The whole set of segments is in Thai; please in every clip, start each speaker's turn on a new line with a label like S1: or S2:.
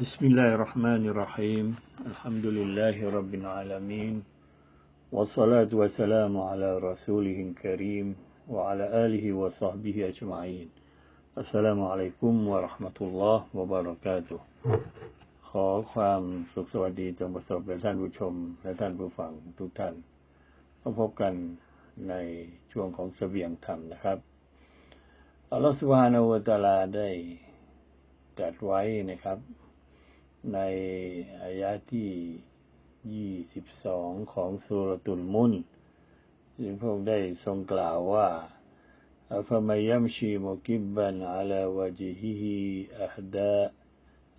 S1: بسم الله الرحمن الرحيم الحمد لله رب العالمين والصلاة والسلام على رسوله الكريم وعلى آله وصحبه أجمعين السلام عليكم ورحمة الله وبركاته ขอความสุขสวัสดีจงประสบแด่ท่านผู้ชม และท่านผู้ฟังทุกท่านมาพบกันในช่วงของเสบียงธรรมนะครับอัลลอฮฺสุบฮานาอูตะลาได้ตรัสไว้นะครับ ในอายะที่ 22 ของสุรตุลมุนซึ่งพระองค์ได้ทรงกล่าวว่าอัฟมายัมชีมุกิบบันอาลาวจิฮิฮิอัฮดา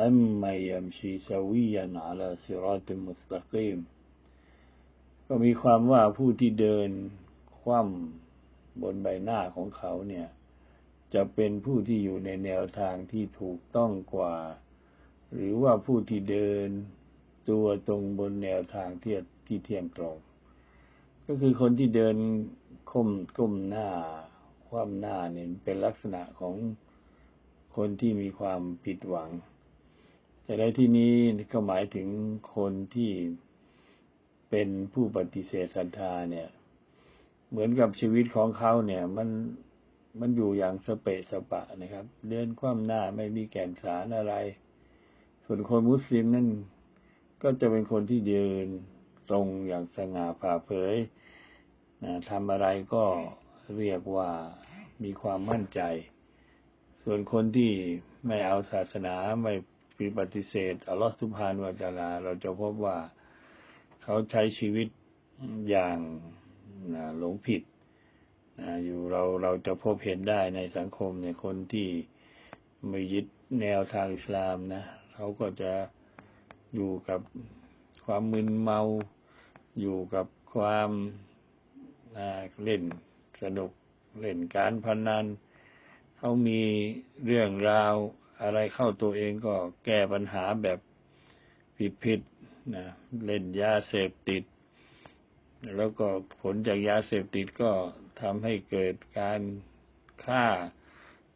S1: อัมมายัมชีสวียันอาลาสิรอติมุสตะกีมก็มีความว่าผู้ที่เดินคว่ำบนใบหน้าของเขาเนี่ย จะเป็นผู้ที่อยู่ในแนวทางที่ถูกต้องกว่า หรือว่าผู้ที่เดินตัวตรงบนแนวทางที่ที่เที่ยงตรง ก็คือคนที่เดินก้มก้มหน้า คว่ำหน้าเนี่ยเป็นลักษณะของคนที่มีความผิดหวัง แต่ในที่นี้ก็หมายถึงคนที่เป็นผู้ปฏิเสธศรัทธาเนี่ย เหมือนกับชีวิตของเขาเนี่ย มันมันอยู่อย่างสเปะสปะนะครับ เดินคว่ำหน้าไม่มีแก่นสารอะไร ส่วนคนมุสลิมนั่นก็จะเป็นคนที่เดินตรงอย่างสง่าผ่าเผยนะทำอะไรก็เรียกว่ามีความมั่นใจ ส่วนคนที่ไม่เอาศาสนาไม่ปฏิเสธอัลลอฮฺสุบฮานวะตะลา เราจะพบว่าเขาใช้ชีวิตอย่างหลงผิดอยู่เราเราจะพบเห็นได้ในสังคมเนี่ยคนที่ไม่ยึดแนวทางอิสลามนะ เขาก็จะอยู่กับความมึนเมา อยู่กับความเล่นสนุกเล่นการพนนันเขามีเรื่องราวอะไรเข้าตัวเองก็แก้ปัญหาแบบผิดๆนะเล่นยาเสพติด แล้วก็ผลจากยาเสพติดก็ทำให้เกิดการฆ่า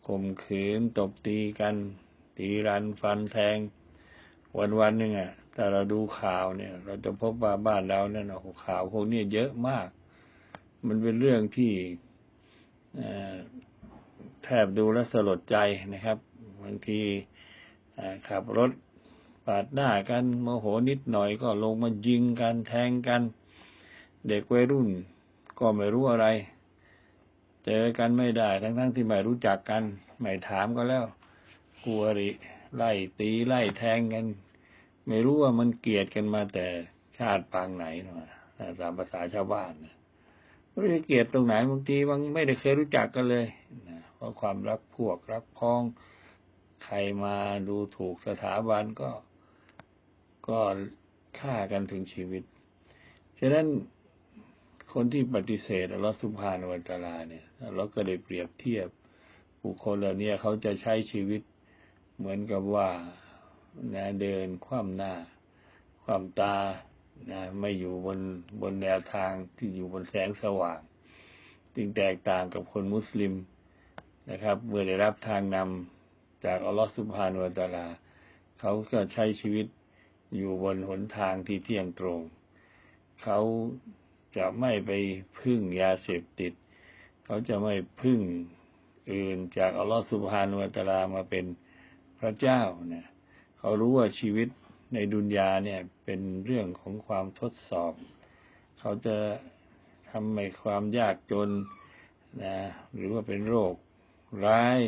S1: ข่มขืนตบตีกัน ตีรันฟันแทง วันวันหนึ่งอะแต่เราดูข่าวเนี่ย เราจะพบว่าบ้านเราเนี่ยนะข่าวพวกนี้เยอะมาก มันเป็นเรื่องที่แทบดูแลสลดใจนะครับบางทีขับรถปาดหน้ากันโมโหนิดหน่อยก็ลงมายิงกันแทงกัน เด็กวัยรุ่นก็ไม่รู้อะไร เจอกันไม่ได้ทั้งๆทที่ไม่รู้จักกัน ไม่ถามก็แล้ว กลัวริไล่ตีไล่แทงกัน ไม่รู้ว่ามันเกลียดกันมาแต่ชาติปางไหนนะตามภาษาชาวบ้านนะไม่ได้เกลียดตรงไหนบางทีบางไม่ได้เคยรู้จักกันเลยนะเพราะความรักพวกรักพ้อง ใครมาดูถูกสถาบันก็ก็ฆ่ากันถึงชีวิต ฉะนั้นคนที่ปฏิเสธอัลลอฮฺสุภานวัตลาเนี่ยเราก็ได้เปรียบเทียบบุคคลเหล่านี้เขาจะใช้ชีวิต เหมือนกับว่านะเดินคว่ำหน้า ความตานะไม่อยู่บนบนแนวทางที่อยู่บนแสงสว่าง จึงแตกต่างกับคนมุสลิมนะครับ เมื่อได้รับทางนำจากอัลลอฮฺสุบฮานวตาลา เขาก็ใช้ชีวิตอยู่บนหนทางที่เที่ยงตรง เขาจะไม่ไปพึ่งยาเสพติด เขาจะไม่พึ่งอื่นจากอัลลอฮฺสุบฮานุวตะลามาเป็น พระเจ้านะเขารู้ว่าชีวิตในดุนยาเนี่ยเป็นเรื่องของความทดสอบ เขาจะทำให้ความยากจนนะหรือว่าเป็นโรคร้าย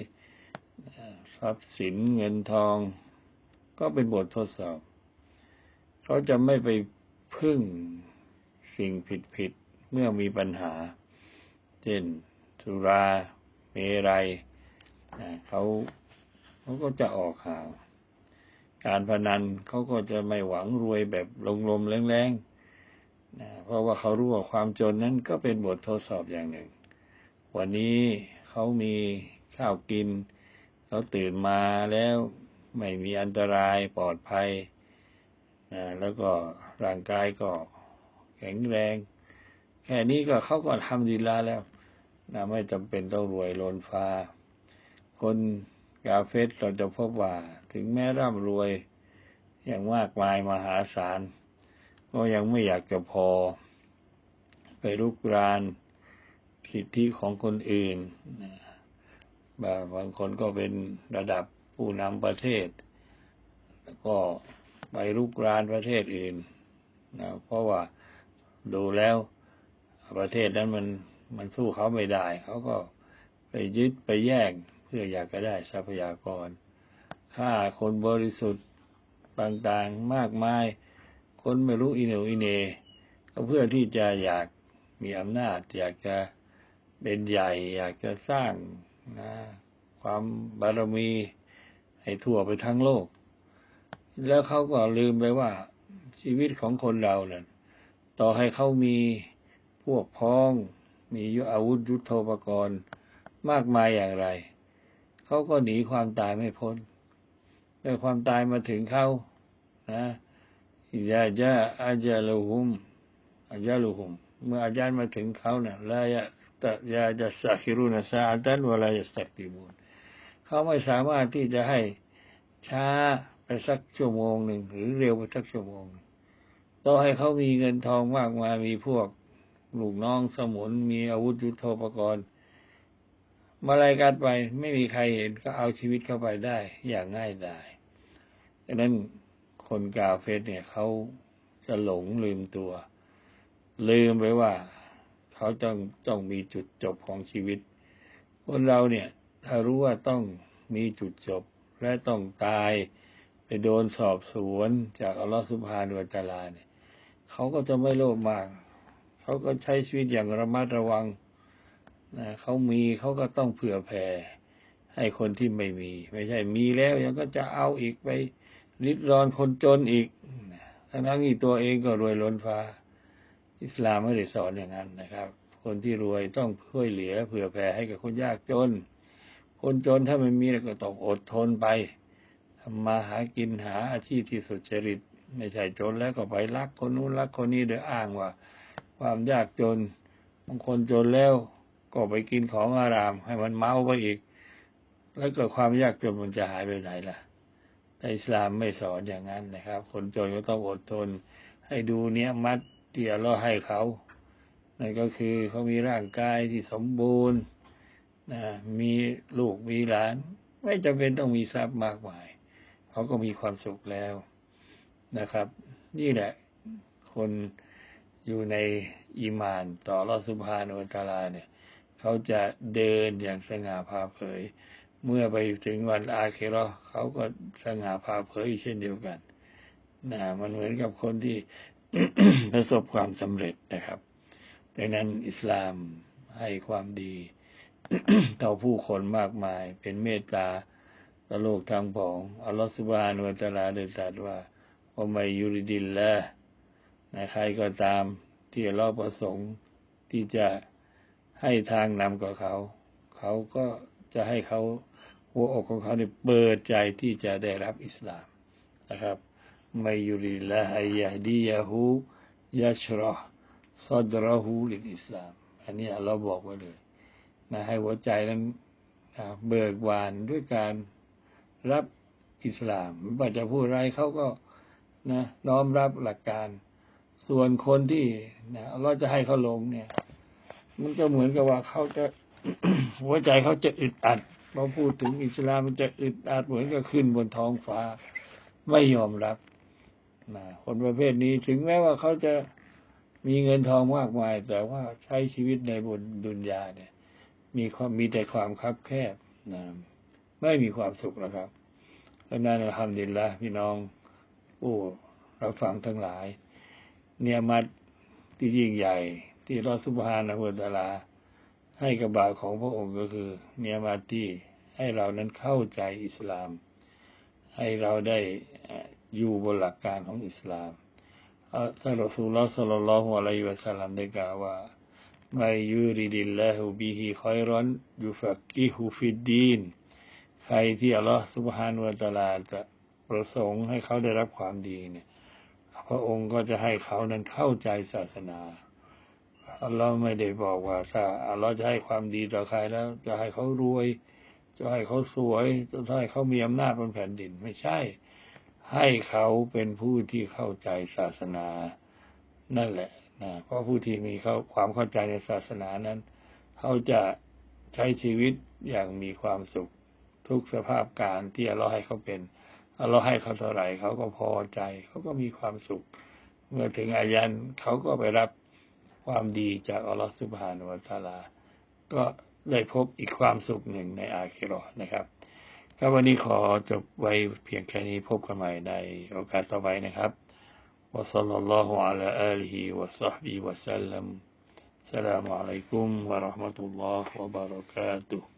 S1: ทรัพย์สินเงินทอง ก็เป็นบททดสอบ เขาจะไม่ไปพึ่งสิ่งผิดๆเมื่อมีปัญหา เช่นสุราเมรัยเขา เขาก็จะออกห่างการพนันเขาก็จะไม่หวังรวยแบบลมๆแรงๆนะเพราะว่าเขารู้ว่าความจนนั้นก็เป็นบททดสอบอย่างหนึ่ง วันนี้เขามีข้าวกิน เขาตื่นมาแล้วไม่มีอันตรายปลอดภัยนะแล้วก็ร่างกายก็แข็งแรง แค่นี้ก็เขาก็ทำดีลาแล้วนะไม่จำเป็นต้องรวยล้นฟ้า คน กาเฟสเราจะพบว่าถึงแม้ร่ำรวยอย่างมากมายมหาศาล ก็ยังไม่อยากจะพอ ไปรุกรานสิทธิของคนอื่นบางคนก็เป็นระดับผู้นำประเทศ แล้วก็ไปรุกรานประเทศอื่นนะเพราะว่าดูแล้วประเทศนั้นมันมันสู้เขาไม่ได้ เขาก็ไปยึดไปแย่ง พื่ออยากจะได้ทรัพยากรฆ่าคนบริสุทธิ์ต่างๆมากมาย คนไม่รู้อินโนอินเนก็เพื่อที่จะอยากมีอำนาจ อยากจะเป็นใหญ่ อยากจะสร้างนะความบารมีให้ทั่วไปทั้งโลก แล้วเขาก็ลืมไปว่าชีวิตของคนเราเนี่ยต่อให้เขามีพวกพ้อง มีอาวุธยุโทโธปกรณ์มากมายอย่างไร เขาก็หนีความตายไม่พ้นเมื่อความตายมาถึงเขานะยาจะอาจาลุหุมอาจาลุหุม เมื่ออาจารย์มาถึงเขาเนะ่ยละยะตยาจะสักิรุนสาตันวลายสตักติมูลเขาไม่สามารถที่จะให้ช้าไปสักชั่วโมงหนึ่งหรือเร็วไปสักชั่วโมงต่อให้เขามีเงินทองมากมายมีพวกลูกน้องสมุนมีอาวุธยุโทโธปกรณ์ มาลายกัดไปไม่มีใครเห็นก็เอาชีวิตเข้าไปได้ อย่างง่ายดายดังนั้นคนกาเฟสเนี่ยเขาจะหลงลืมตัว ลืมไปว่า เขาต้องต้องมีจุดจบของชีวิต คนเราเนี่ยถ้ารู้ว่าต้องมีจุดจบและต้องตายไปโดนสอบสวนจากอัลลอฮฺสุบฮานุวะตาลาเนี่ยเขาก็จะไม่โลภมาก เขาก็ใช้ชีวิตอย่างระมัดระวัง นะเขามีเขาก็ต้องเผื่อแผ่ให้คนที่ไม่มี ไม่ใช่มีแล้วยังก็จะเอาอีกไปริดรอนคนจนอีกทั้งนั้นอีตัวเองก็รวยล้นฟ้า อิสลามไม่ได้สอนอย่างนั้นนะครับ คนที่รวยต้องช่วยเหลือเผื่อแผ่ให้กับคนยากจน คนจนถ้าไม่มีก็ต้องอดทนไปทำมาหากินหาอาชีพที่สุจริต ไม่ใช่จนแล้วก็ไปรักคนนู้นรักคนนี้โดยอ้างว่า ความยากจนบางคนจนแล้ว ก็ไปกินของอาราม ให้มันเมาไปอีก แล้วก็ความยากจนมันจะหายไปไหนล่ะแต่อิสลามไม่สอนอย่างนั้นนะครับ คนจนก็ต้องอดทน ให้ดูเนี้ยมัดเตี่ยเราให้เขานั่นก็คือเขามีร่างกายที่สมบูรณ์นะมีลูกมีหลาน ไม่จำเป็นต้องมีทรัพย์มากมาย เขาก็มีความสุขแล้วนะครับ นี่แหละ คนอยู่ในอีมานต่อรอสุภาโนตาลาเนี่ย เขาจะเดินอย่างสง่าผ่าเผย เมื่อไปถึงวันอาเครอเขาก็สง่าผ่าเผยเช่นเดียวกันนะมันเหมือนกับคนที่ประสบความสำเร็จนะครับดังนั้นอิสลามให้ความดีต่อผู้คนมากมาย เป็นเมตตาต่อโลกทางผองอัลลอฮฺสุบฮานุวะตะลาได้ตรัสว่าโอไมยุริดินละนะใครก็ตามที่เราประสงค์ที่จะ ให้ทางนำกับเขา เขาก็จะให้เขาหัวอกของเขาเนี่ยเปิดใจที่จะได้รับอิสลามนะครับไม่ยุริละฮยาดียาหูยัชรอซอดรหูลิอิสลาม อันนี้เราบอกไว้เลยนะให้หัวใจนั้นเบิกบานด้วยการรับอิสลามไม่ว่าจะพูดอะไรเขาก็นะน้อมรับหลักการ ส่วนคนที่นะเราจะให้เขาลงเนี่ย มันก็เหมือนกับว่าเขาจะหัวใจเขาจะอึดอัดพอพูดถึงอิสลามมันจะอึดอัดเหมือนกับขึ้นบนท้องฟ้า ไม่ยอมรับนะคนประเภทนี้ถึงแม้ว่าเขาจะมีเงินทองมากมาย แต่ว่าใช้ชีวิตในบนดุนยาเนี่ย มีความมีแต่ความคับแคบนะไม่มีความสุขนะครับดังนั้นเราทำดินละพี่น้องผู้เราฟังทั้งหลาย เนี่ยมัดที่ยิ่งใหญ่ ที่รอสุภานะพุทธลา ให้กับบาของพระองค์ก็คือเนียมาที่ให้เรานั้นเข้าใจอิสลาม ให้เราได้อยู่บนหลักการของอิสลามท่านรอสูลสัลลัลลอฮุอะลัยฮิวะสัลลัมได้กล่าวว่าไม่ยูริดิลลาฮูบิฮิคอยรอนยูฟักกิฮูฟิดดีนใครที่อัลลอฮ์สุบฮานุวะตาลาจะประสงค์ให้เขาได้รับความดีเนี่ย พระองค์ก็จะให้เขานั้นเข้าใจศาสนา อัลลอฮ์ไม่ได้บอกว่าถ้าอัลลอฮ์จะให้ความดีต่อใครแล้ว จะให้เขารวย จะให้เขาสวย จะให้เขามีอำนาจบนแผ่นดินไม่ใช่ ให้เขาเป็นผู้ที่เข้าใจศาสนา นั่นแหละนะเพราะผู้ที่มีเขาความเข้าใจในศาสนานั้น เขาจะใช้ชีวิตอย่างมีความสุข ทุกสภาพการที่เราให้เขาเป็นเราให้เขาเท่าไหร่เขาก็พอใจ เขาก็มีความสุข เมื่อถึงอายันเขาก็ไปรับ ความดีจากอัลลอฮฺสุบฮานุวะตาลา ก็ได้พบอีกความสุขหนึ่งในอาคิรอนะครับครับวันนี้ขอจบไว้เพียงแค่นี้พบกันใหม่ในโอกาสต่อไปนะครับวะซัลลัลลอฮุอะลัยอัลฮิวะซัฮบีวะสัลลัมสลามุอะลัยกุมวะราะห์มะตุลลอฮ์วะบาราะกาตุฮ์